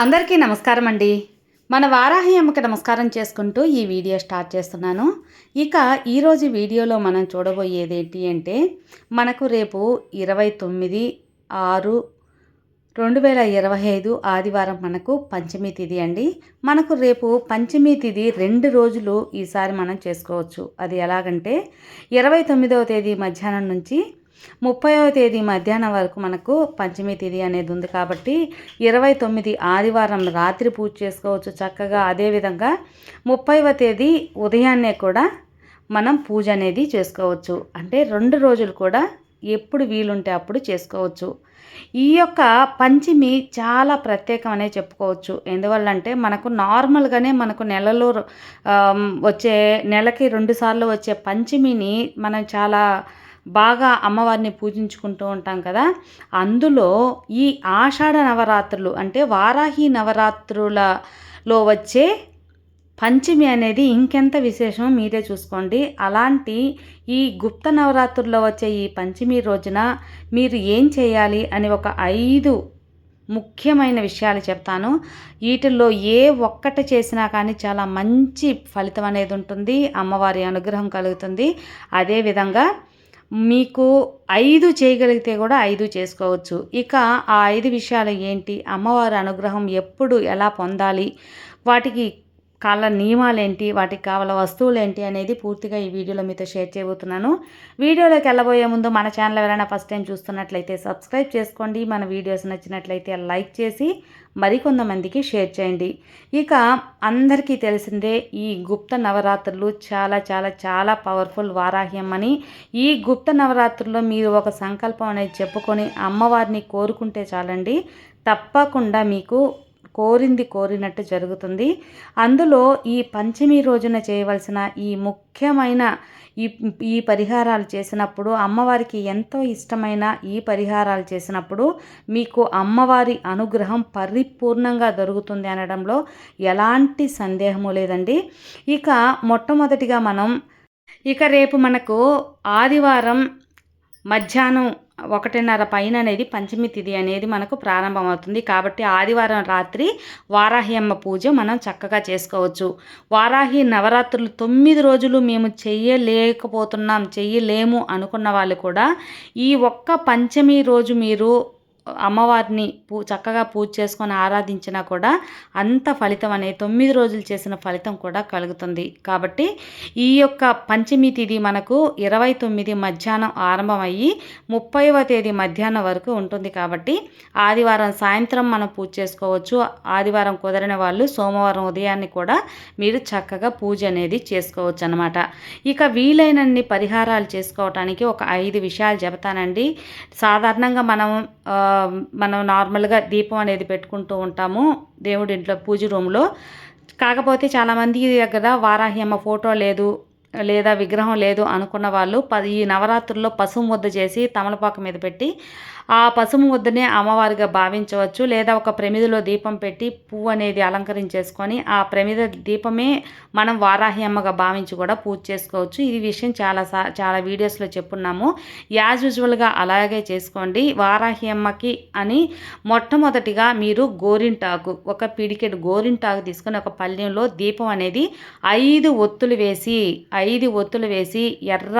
అందరికీ నమస్కారం అండి. మన వారాహి అమ్మకి నమస్కారం చేసుకుంటూ ఈ వీడియో స్టార్ట్ చేస్తున్నాను. ఇక ఈరోజు వీడియోలో మనం చూడబోయేది ఏంటి అంటే మనకు రేపు ఇరవై తొమ్మిది ఆరు రెండు వేల ఇరవై ఐదు ఆదివారం మనకు పంచమి తిథి అండి. మనకు రేపు పంచమి తిథి రెండు రోజులు ఈసారి మనం చేసుకోవచ్చు. అది ఎలాగంటే ఇరవై తొమ్మిదవ తేదీ మధ్యాహ్నం నుంచి ముప్పైవ తేదీ మధ్యాహ్నం వరకు మనకు పంచమి తిథి అనేది ఉంది కాబట్టి ఇరవై తొమ్మిది ఆదివారం రాత్రి పూజ చేసుకోవచ్చు చక్కగా. అదేవిధంగా ముప్పైవ తేదీ ఉదయాన్నే కూడా మనం పూజ అనేది చేసుకోవచ్చు. అంటే రెండు రోజులు కూడా ఎప్పుడు వీలుంటే అప్పుడు చేసుకోవచ్చు. ఈ యొక్క పంచమి చాలా ప్రత్యేకం అనే చెప్పుకోవచ్చు. ఎందువల్లంటే మనకు నార్మల్గానే మనకు నెలలో వచ్చే నెలకి రెండుసార్లు వచ్చే పంచమిని మనం చాలా బాగా అమ్మవారిని పూజించుకుంటూ ఉంటాం కదా. అందులో ఈ ఆషాఢ నవరాత్రులు అంటే వారాహి నవరాత్రులలో వచ్చే పంచమి అనేది ఇంకెంత విశేషమో మీరే చూసుకోండి. అలాంటి ఈ గుప్త నవరాత్రుల్లో వచ్చే ఈ పంచమి రోజున మీరు ఏం చేయాలి అని ఒక ఐదు ముఖ్యమైన విషయాలు చెప్తాను. వీటిల్లో ఏ ఒక్కటి చేసినా కానీ చాలా మంచి ఫలితం అనేది ఉంటుంది. అమ్మవారి అనుగ్రహం కలుగుతుంది. అదేవిధంగా మీకు ఐదు చేయగలిగితే కూడా ఐదు చేసుకోవచ్చు. ఇక ఆ ఐదు విషయాలు ఏంటి? అమ్మవారి అనుగ్రహం ఎప్పుడు ఎలా పొందాలి? వాటికి కాళ్ళ నియమాలు ఏంటి వాటికి కావాల వస్తువులు ఏంటి అనేది పూర్తిగా ఈ వీడియోలో మీతో షేర్ చేయబోతున్నాను. వీడియోలోకి వెళ్ళబోయే ముందు మన ఛానల్ ఎవరైనా ఫస్ట్ టైం చూస్తున్నట్లయితే సబ్స్క్రైబ్ చేసుకోండి. మన వీడియోస్ నచ్చినట్లయితే లైక్ చేసి మరికొంతమందికి షేర్ చేయండి. ఇక అందరికీ తెలిసిందే ఈ గుప్త నవరాత్రులు చాలా చాలా చాలా పవర్ఫుల్ వారాహ్యం అని. ఈ గుప్త నవరాత్రుల్లో మీరు ఒక సంకల్పం అనేది చెప్పుకొని అమ్మవారిని కోరుకుంటే చాలండి. తప్పకుండా మీకు కోరింది కోరినట్టు జరుగుతుంది. అందులో ఈ పంచమి రోజున చేయవలసిన ఈ ముఖ్యమైన ఈ ఈ పరిహారాలు చేసినప్పుడు అమ్మవారికి ఎంతో ఇష్టమైన ఈ పరిహారాలు చేసినప్పుడు మీకు అమ్మవారి అనుగ్రహం పరిపూర్ణంగా దొరుకుతుంది అనడంలో ఎలాంటి సందేహము లేదండి. ఇక మొట్టమొదటిగా మనం ఇక రేపు మనకు ఆదివారం మధ్యాహ్నం ఒకటిన్నర పైన అనేది పంచమి తిథి అనేది మనకు ప్రారంభమవుతుంది. కాబట్టి ఆదివారం రాత్రి వారాహి అమ్మ పూజ మనం చక్కగా చేసుకోవచ్చు. వారాహి నవరాత్రులు తొమ్మిది రోజులు మేము చెయ్యలేకపోతున్నాం చెయ్యలేము అనుకున్న వాళ్ళు కూడా ఈ ఒక్క పంచమి రోజు మీరు అమ్మవారిని పూ చక్కగా పూజ చేసుకొని ఆరాధించినా కూడా అంత ఫలితం అనేది తొమ్మిది రోజులు చేసిన ఫలితం కూడా కలుగుతుంది. కాబట్టి ఈ యొక్క పంచమి తిథి మనకు ఇరవై తొమ్మిది మధ్యాహ్నం ఆరంభమయ్యి ముప్పైవ తేదీ మధ్యాహ్నం వరకు ఉంటుంది కాబట్టి ఆదివారం సాయంత్రం మనం పూజ చేసుకోవచ్చు. ఆదివారం కుదరని వాళ్ళు సోమవారం ఉదయాన్ని కూడా మీరు చక్కగా పూజ అనేది చేసుకోవచ్చు అనమాట ఇక వీలైనన్ని పరిహారాలు చేసుకోవటానికి ఒక ఐదు విషయాలు చెబుతానండి. సాధారణంగా మనం మనం నార్మల్గా దీపం అనేది పెట్టుకుంటూ ఉంటాము దేవుడి ఇంట్లో పూజ రూమ్లో. కాకపోతే చాలామంది దగ్గర వారాహ్యమ్మ ఫోటో లేదు లేదా విగ్రహం లేదు అనుకున్న వాళ్ళు పది ఈ నవరాత్రుల్లో పసుపు ముద్ద చేసి తమలపాకు మీద పెట్టి ఆ పసుపు ముద్దనే అమ్మవారిగా భావించవచ్చు. లేదా ఒక ప్రమిదిలో దీపం పెట్టి పువ్వు అనేది అలంకరించేసుకొని ఆ ప్రమిద దీపమే మనం వారాహి అమ్మగా భావించి కూడా పూజ చేసుకోవచ్చు. ఇది విషయం చాలా చాలా వీడియోస్లో చెప్పున్నాము. యాజ్ యూజువల్గా అలాగే చేసుకోండి. వారాహి అమ్మకి అని మొట్టమొదటిగా మీరు గోరింటాకు ఒక పిడికెడు గోరింటాకు తీసుకొని ఒక పళ్ళెంలో దీపం అనేది ఐదు ఒత్తులు వేసి ఐదు ఒత్తులు వేసి ఎర్ర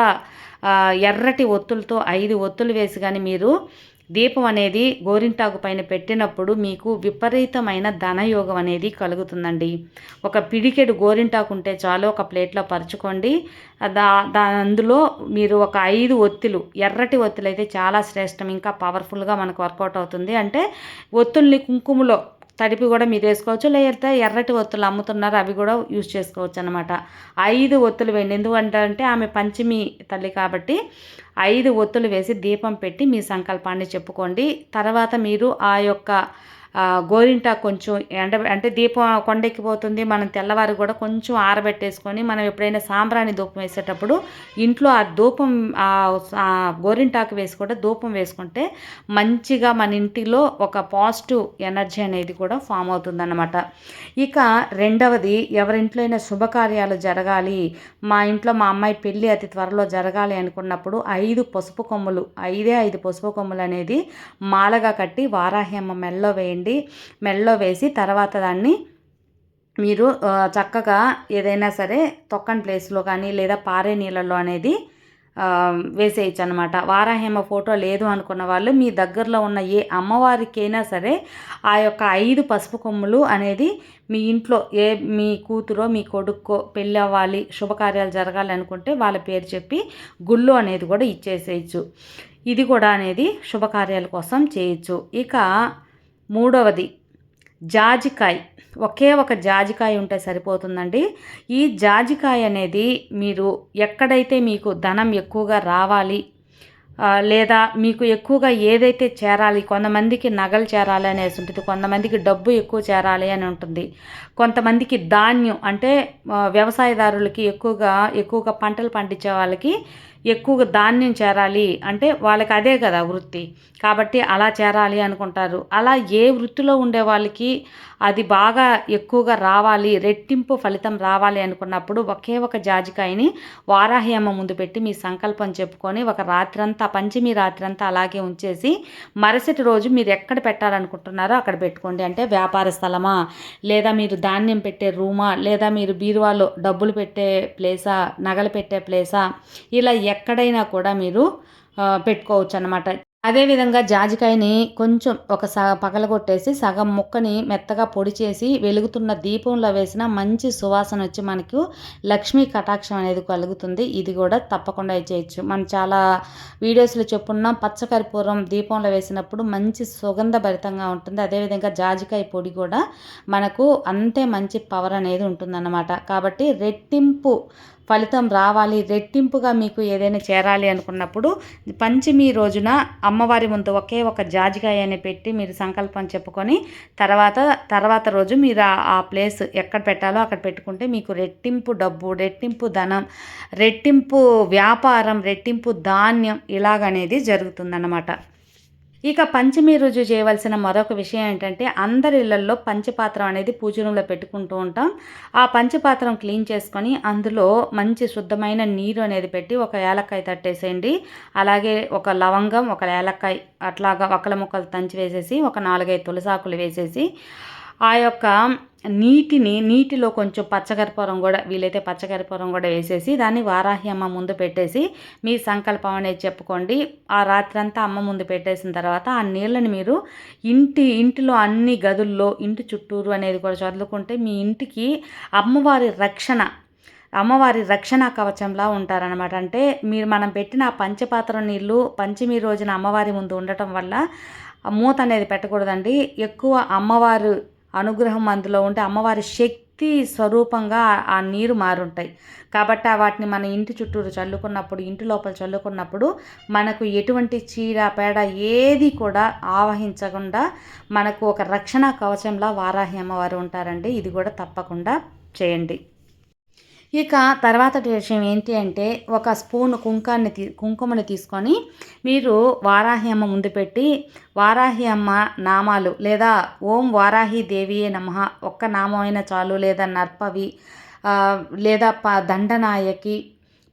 ఎర్రటి ఒత్తులతో ఐదు ఒత్తులు వేసి కానీ మీరు దీపం అనేది గోరింటాకు పైన పెట్టినప్పుడు మీకు విపరీతమైన ధనయోగం అనేది కలుగుతుందండి. ఒక పిడికెడు గోరింటాకు ఉంటే చాలు ఒక ప్లేట్లో పరుచుకోండి. దా దా అందులో మీరు ఒక ఐదు ఒత్తులు ఎర్రటి ఒత్తులు అయితే చాలా శ్రేష్టం ఇంకా పవర్ఫుల్గా మనకు వర్కౌట్ అవుతుంది. అంటే ఒత్తుల్ని కుంకుమలో తడిపి కూడా మీరు వేసుకోవచ్చు. లేదా ఎర్రటి ఒత్తులు అమ్ముతున్నారు అవి కూడా యూజ్ చేసుకోవచ్చు అనమాట ఐదు ఒత్తులు వేయండి. ఎందుకంటే ఆమె పంచమి తల్లి కాబట్టి ఐదు ఒత్తులు వేసి దీపం పెట్టి మీ సంకల్పాన్ని చెప్పుకోండి. తర్వాత మీరు ఆ యొక్క గోరింటా కొంచెం ఎండ అంటే దీపం కొండెక్కిపోతుంది. మనం తెల్లవారు కూడా కొంచెం ఆరబెట్టేసుకొని మనం ఎప్పుడైనా సాంబ్రాణి ధూపం వేసేటప్పుడు ఇంట్లో ఆ ధూపం గోరింటాకు వేసి కూడా ధూపం వేసుకుంటే మంచిగా మన ఇంటిలో ఒక పాజిటివ్ ఎనర్జీ అనేది కూడా ఫామ్ అవుతుందన్నమాట. ఇక రెండవది ఎవరింట్లో అయినా శుభకార్యాలు జరగాలి. మా ఇంట్లో మా అమ్మాయి పెళ్ళి అతి త్వరలో జరగాలి అనుకున్నప్పుడు ఐదు పసుపు కొమ్ములు ఐదే ఐదు పసుపు కొమ్ములు అనేది మాలగా కట్టి వారాహ్యమ్మ మెల్లో వేయండి. వేసేయండి. మెడలో వేసి తర్వాత దాన్ని మీరు చక్కగా ఏదైనా సరే తొక్కని ప్లేస్లో కానీ లేదా పారే నీళ్ళలో అనేది వేసేయచ్చు అనమాట వారాహేమ ఫోటో లేదు అనుకున్న వాళ్ళు మీ దగ్గరలో ఉన్న ఏ అమ్మవారికైనా సరే ఆ యొక్క ఐదు పసుపు కొమ్ములు అనేది మీ ఇంట్లో ఏ మీ కూతురో మీ కొడుక్కో పెళ్ళి అవ్వాలి శుభకార్యాలు జరగాలి అనుకుంటే వాళ్ళ పేరు చెప్పి గుళ్ళు అనేది కూడా ఇచ్చేసేయచ్చు. ఇది కూడా అనేది శుభకార్యాల కోసం చేయొచ్చు. ఇక మూడవది జాజికాయ. ఒకే ఒక జాజికాయ ఉంటే సరిపోతుందండి. ఈ జాజికాయ అనేది మీరు ఎక్కడైతే మీకు ధనం ఎక్కువగా రావాలి లేదా మీకు ఎక్కువగా ఏదైతే చేరాలి కొంతమందికి నగలు చేరాలి అనేసి ఉంటుంది కొంతమందికి డబ్బు ఎక్కువ చేరాలి అని ఉంటుంది. కొంతమందికి ధాన్యం అంటే వ్యవసాయదారులకి ఎక్కువగా ఎక్కువగా పంటలు పండించే వాళ్ళకి ఎక్కువగా ధాన్యం చేరాలి అంటే వాళ్ళకి అదే కదా వృత్తి. కాబట్టి అలా చేరాలి అనుకుంటారు. అలా ఏ వృత్తిలో ఉండే వాళ్ళకి అది బాగా ఎక్కువగా రావాలి రెట్టింపు ఫలితం రావాలి అనుకున్నప్పుడు ఒకే ఒక జాజికాయని వారాహ్యమ్మ ముందు పెట్టి మీ సంకల్పం చెప్పుకొని ఒక రాత్రంతా పంచమి రాత్రంతా అలాగే ఉంచేసి మరుసటి రోజు మీరు ఎక్కడ పెట్టాలనుకుంటున్నారో అక్కడ పెట్టుకోండి. అంటే వ్యాపార స్థలమా? లేదా మీరు ధాన్యం పెట్టే రూమా? లేదా మీరు బీరువాలో డబ్బులు పెట్టే ప్లేసా? నగలు పెట్టే ప్లేసా? ఇలా ఎక్కడైనా కూడా మీరు పెట్టుకోవచ్చు అనమాట అదేవిధంగా జాజికాయని కొంచెం ఒక స పగలగొట్టేసి సగం ముక్కని మెత్తగా పొడి చేసి వెలుగుతున్న దీపంలో వేసిన మంచి సువాసన వచ్చి మనకు లక్ష్మీ కటాక్షం అనేది కలుగుతుంది. ఇది కూడా తప్పకుండా చేయొచ్చు. మనం చాలా వీడియోస్లో చెప్పున్నాం పచ్చకర్పూరం దీపంలో వేసినప్పుడు మంచి సుగంధభరితంగా ఉంటుంది. అదేవిధంగా జాజికాయ పొడి కూడా మనకు అంతే మంచి పవర్ అనేది ఉంటుందన్నమాట. కాబట్టి రెట్టింపు ఫలితం రావాలి రెట్టింపుగా మీకు ఏదైనా చేరాలి అనుకున్నప్పుడు పంచమి రోజున అమ్మవారి ముందు ఒకే ఒక జాజికాయని పెట్టి మీరు సంకల్పం చెప్పుకొని తర్వాత తర్వాత రోజు మీరు ఆ- ఆ ప్లేస్ ఎక్కడ పెట్టాలో అక్కడ పెట్టుకుంటే మీకు రెట్టింపు డబ్బు రెట్టింపు ధనం రెట్టింపు వ్యాపారం రెట్టింపు ధాన్యం ఇలాగనేది జరుగుతుందన్నమాట. ఇక పంచమి రోజు చేయవలసిన మరొక విషయం ఏంటంటే అందరి ఇళ్ళల్లో పంచపాత్రం అనేది పూజ రూమ్లో పెట్టుకుంటూ ఉంటాం. ఆ పంచపాత్రం క్లీన్ చేసుకొని అందులో మంచి శుద్ధమైన నీరు అనేది పెట్టి ఒక ఏలక్కాయ తట్టేసేయండి. అలాగే ఒక లవంగం ఒక ఏలక్కాయ అట్లాగా ఒకల ముక్కలు తంచి వేసేసి ఒక నాలుగైదు తులసాకులు వేసేసి ఆ యొక్క నీటిని నీటిలో కొంచెం పచ్చకర్పూరం కూడా వీలైతే పచ్చకర్పూరం కూడా వేసేసి దాన్ని వారాహి అమ్మ ముందు పెట్టేసి మీ సంకల్పం అనేది చెప్పుకోండి. ఆ రాత్రంతా అమ్మ ముందు పెట్టేసిన తర్వాత ఆ నీళ్ళని మీరు ఇంటి ఇంటిలో అన్ని గదుల్లో ఇంటి చుట్టూరు అనేది కూడా చదువుకుంటే మీ ఇంటికి అమ్మవారి రక్షణ అమ్మవారి రక్షణ కవచంలా ఉంటారనమాట అంటే మీరు మనం పెట్టిన ఆ పంచపాత్ర నీళ్ళు పంచమి రోజున అమ్మవారి ముందు ఉండటం వల్ల మూత అనేది పెట్టకూడదండి. ఎక్కువ అమ్మవారు అనుగ్రహం అందులో ఉంటే అమ్మవారి శక్తి స్వరూపంగా ఆ- నీరు మారుంటాయి. కాబట్టి వాటిని మన ఇంటి చుట్టూరు చల్లుకున్నప్పుడు ఇంటి లోపల చల్లుకున్నప్పుడు మనకు ఎటువంటి చీడ పేడ ఏది కూడా ఆవహించకుండా మనకు ఒక రక్షణ కవచంలా వారాహి అమ్మవారు ఉంటారండి. ఇది కూడా తప్పకుండా చేయండి. ఇక తర్వాత విషయం ఏంటి అంటే ఒక స్పూన్ కుంకాన్ని తీ కుంకుమని తీసుకొని మీరు వారాహి అమ్మ ముందు పెట్టి వారాహి అమ్మ నామాలు లేదా ఓం వారాహి దేవియే నమ ఒక్క నామం అయినా చాలు లేదా నర్పవి లేదా ప దండనాయకి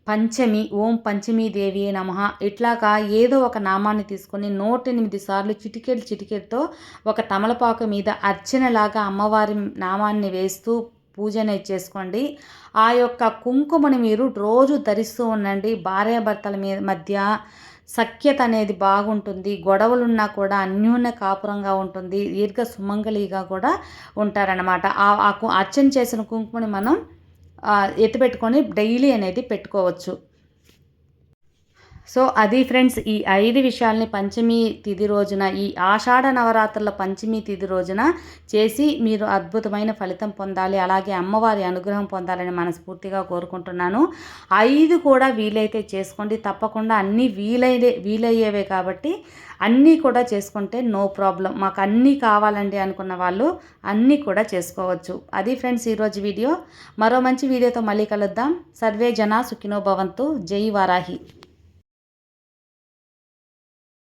పంచమి ఓం పంచమి దేవి నమ ఇట్లాగా ఏదో ఒక నామాన్ని తీసుకొని నూట ఎనిమిది సార్లు చిటికెడు చిటికెడుతో ఒక తమలపాకు మీద అర్చనలాగా అమ్మవారి నామాన్ని వేస్తూ పూజనే చేసుకోండి ఆ యొక్క కుంకుమని మీరు రోజు ధరిస్తూ ఉండండి. భార్యాభర్తల మీద మధ్య సఖ్యత అనేది బాగుంటుంది. గొడవలున్నా కూడా అన్యోన్య కాపురంగా ఉంటుంది. దీర్ఘ సుమంగళిగా కూడా ఉంటారనమాట ఆ ఆ కు- అర్చన చేసిన కుంకుమని మనం ఎత్తిపెట్టుకొని డైలీ అనేది పెట్టుకోవచ్చు. సో అది ఫ్రెండ్స్ ఈ ఐదు విషయాల్ని పంచమి తిథి రోజున ఈ ఆషాఢ నవరాత్రుల పంచమి తిథి రోజున చేసి మీరు అద్భుతమైన ఫలితం పొందాలి. అలాగే అమ్మవారి అనుగ్రహం పొందాలని మనస్ఫూర్తిగా కోరుకుంటున్నాను. ఐదు కూడా వీలైతే చేసుకోండి. తప్పకుండా అన్నీ వీలైదే వీలయ్యేవే కాబట్టి అన్నీ కూడా చేసుకుంటే నో ప్రాబ్లం. మాకు అన్నీ కావాలండి అనుకున్న వాళ్ళు అన్నీ కూడా చేసుకోవచ్చు. అది ఫ్రెండ్స్ ఈరోజు వీడియో. మరో మంచి వీడియోతో మళ్ళీ కలుద్దాం. సర్వే జన సుఖినో భవంతు. జై వారాహి.